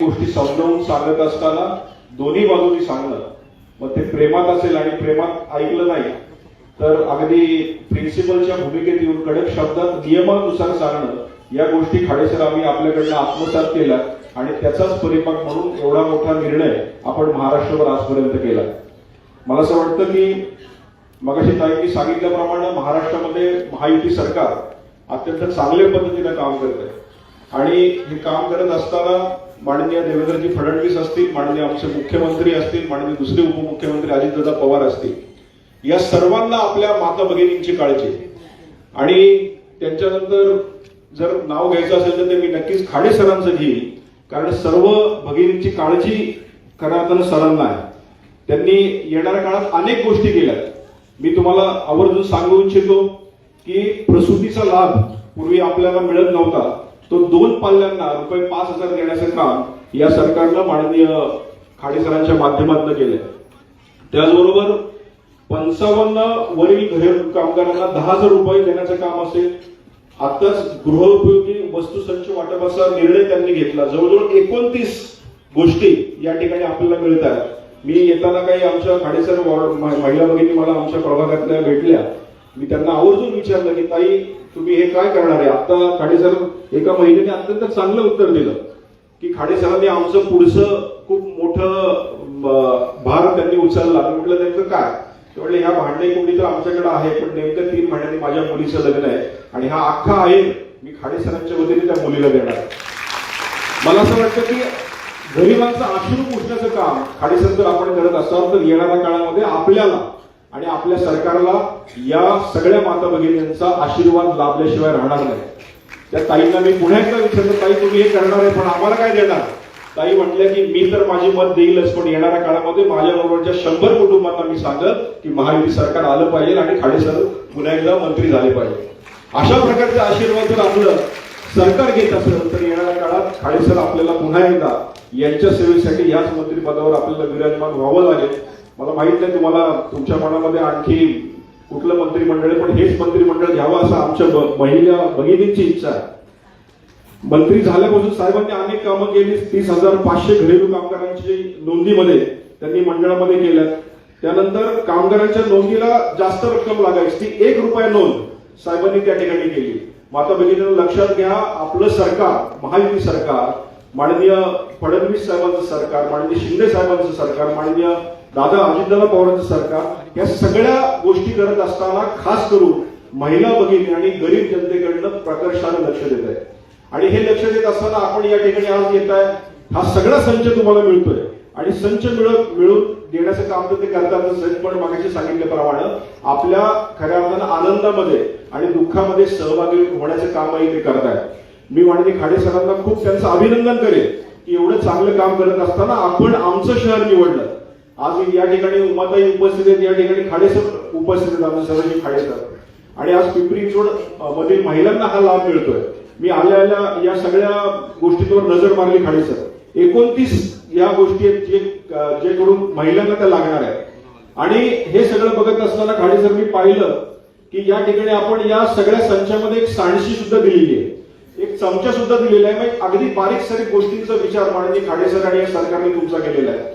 गोष्टी समजावून सांगत असताना दोन्ही बाजूनी सांगणं. मग ते प्रेमात असेल आणि प्रेमात ऐकलं नाही तर अगदी प्रिन्सिपलच्या भूमिकेत येऊन कडक शब्दात नियमानुसार सांगणं या गोष्टी खाडेसर आम्ही आपल्याकडनं आत्मसात केल्या आणि त्याचाच परिपाक म्हणून एवढा मोठा निर्णय आपण महाराष्ट्रभर आजपर्यंत केला. मला असं वाटतं की मगाशी ताईंनी सांगितल्याप्रमाणे महाराष्ट्रामध्ये महायुती सरकार अत्यंत चांगल्या पद्धतीनं काम करत आहे आणि हे काम करत असताना माननीय देवेंद्रजी फडणवीस असतील माननीय आमचे मुख्यमंत्री असतील माननीय दुसरे उपमुख्यमंत्री अजितदादा पवार असतील या सर्वांना आपल्या माता भगिनींची काळजी. आणि त्यांच्यानंतर जर नाव घ्यायचं असेल तर ते मी नक्कीच खाडे सरांचं घेईन कारण सर्व भगिनींची काळजी खऱ्या अर्थानं सरांना आहे. त्यांनी येणाऱ्या काळात अनेक गोष्टी केल्या मी तुम्हाला आवर्जून सांगू इच्छितो की प्रसूतीचा लाभ पूर्वी आपल्याला मिळत नव्हता. तो दोन पाल्यांना रुपये पाच हजार देण्याचं काम या सरकारनं माननीय खाडेसरांच्या माध्यमातून केलंय. त्याचबरोबर पंचावन्न वरील घरेलू कामगारांना दहा हजार रुपये देण्याचं काम असेल. आताच गृहोपयोगी वस्तू संच वाटपाचा निर्णय त्यांनी घेतला. जवळजवळ एकोणतीस गोष्टी या ठिकाणी आपल्याला मिळत आहेत. मी येताना काही आमच्या खाडेसर महिला भगिनी मला आमच्या प्रभागातल्या भेटल्या. मी त्यांना आवर्जून विचारलं की ताई तुम्ही हे काय करणार आहे? आता खाडेसर एका महिलेने अत्यंत चांगलं उत्तर दिलं की खाडेसरांनी आमचं पुढचं खूप मोठं भार त्यांनी उचलला. मी म्हटलं नेमकं काय? म्हटलं ह्या भांडे कोणी तर आमच्याकडे आहे पण नेमकं तीन महिन्यांनी माझ्या मुलीचं लग्न आहे आणि हा अख्खा आहे. मी खाडेसरांच्या वतीने त्या मुलीला देणार आहे. मला असं वाटतं की गरिबांचं आश्रू पुसण्याचं काम खाडेसर जर आपण करत असाल तर येणाऱ्या काळामध्ये आपल्याला आणि आपल्या सरकारला या सगळ्या माता भगिनींचा आशीर्वाद लाभल्याशिवाय राहणार नाही. त्या ताईंना मी पुन्हा एकदा विचारलं ताई तुम्ही हे करणार आहे पण आम्हाला काय देणार? ताई म्हटल्या की मी तर माझी मत देईलच पण येणाऱ्या काळामध्ये माझ्या बरोबरच्या शंभर कुटुंबांना मी सांगत की महायुती सरकार आलं पाहिजे आणि खाडेसर पुन्हा एकदा मंत्री झाले पाहिजे. अशा प्रकारचे आशीर्वाद जर आपलं सरकार घेत असेल तर येणाऱ्या काळात खाडेसर आपल्याला पुन्हा एकदा यांच्या सेवेसाठी याच मंत्रिपदावर आपल्याला विराजमान व्हावं लागेल. मला माहीत नाही तुम्हाला तुमच्या मनामध्ये आणखी कुठलं मंत्रिमंडळ आहे पण हेच मंत्रिमंडळ घ्यावं असं आमच्या ब- महिला भगिनींची इच्छा आहे. मंत्री झाल्यापासून साहेबांनी अनेक कामं केली तीस हजार पाचशे घरेलू कामगारांची नोंदीमध्ये त्यांनी मंडळामध्ये केल्या त्यानंतर कामगारांच्या नोंदीला जास्त रक्कम लागायची ती एक रुपया नोंद साहेबांनी त्या ठिकाणी केली. माता भगिनींना लक्षात घ्या आपलं सरकार महायुती सरकार माननीय फडणवीस साहेबांचं सरकार माननीय शिंदे साहेबांचं सरकार माननीय दादा अजितदादा पवारांचं सरकार या सगळ्या गोष्टी करत असताना खास करून महिला भगिनी आणि गरीब जनतेकडनं प्रकर्षानं लक्ष देत आहे आणि हे लक्ष देत असताना आपण या ठिकाणी आज येत आहे हा सगळा संच तुम्हाला मिळतोय. आणि संच मिळत मिळून देण्याचं काम तर ते करतातच आहेत, पण मागाशी सांगितल्याप्रमाणे आपल्या खऱ्या अर्थानं आनंदामध्ये आणि दुःखामध्ये सहभागी होण्याचं कामही ते करतायत मी माननीय खाडे सरांना खूप त्यांचं अभिनंदन करेन की एवढं चांगलं काम करत असताना आपण आमचं शहर निवडलं. आज या ठिकाणी उमाताई उपस्थित आहेत या ठिकाणी खाडेसर उपस्थित आहेत आमचे सर्वजी खाडेसर आणि आज पिंपरी चिंचवड मधील महिलांना हा लाभ मिळतोय. मी आल्या आल्या या सगळ्या गोष्टींवर नजर मारली खाडेसर. एकोणतीस या गोष्टी आहेत जे जे करून महिलांना त्या लागणार आहे आणि हे सगळं बघत असताना खाडेसर मी पाहिलं की या ठिकाणी आपण या सगळ्या संचामध्ये एक सांडशी सुद्धा दिलेली आहे. एक चमचा सुद्धा दिलेला आहे. मग अगदी बारीक सारीक गोष्टींचा विचार माननीय खाडेसर आणि या सरकारने तुमचा केलेला आहे.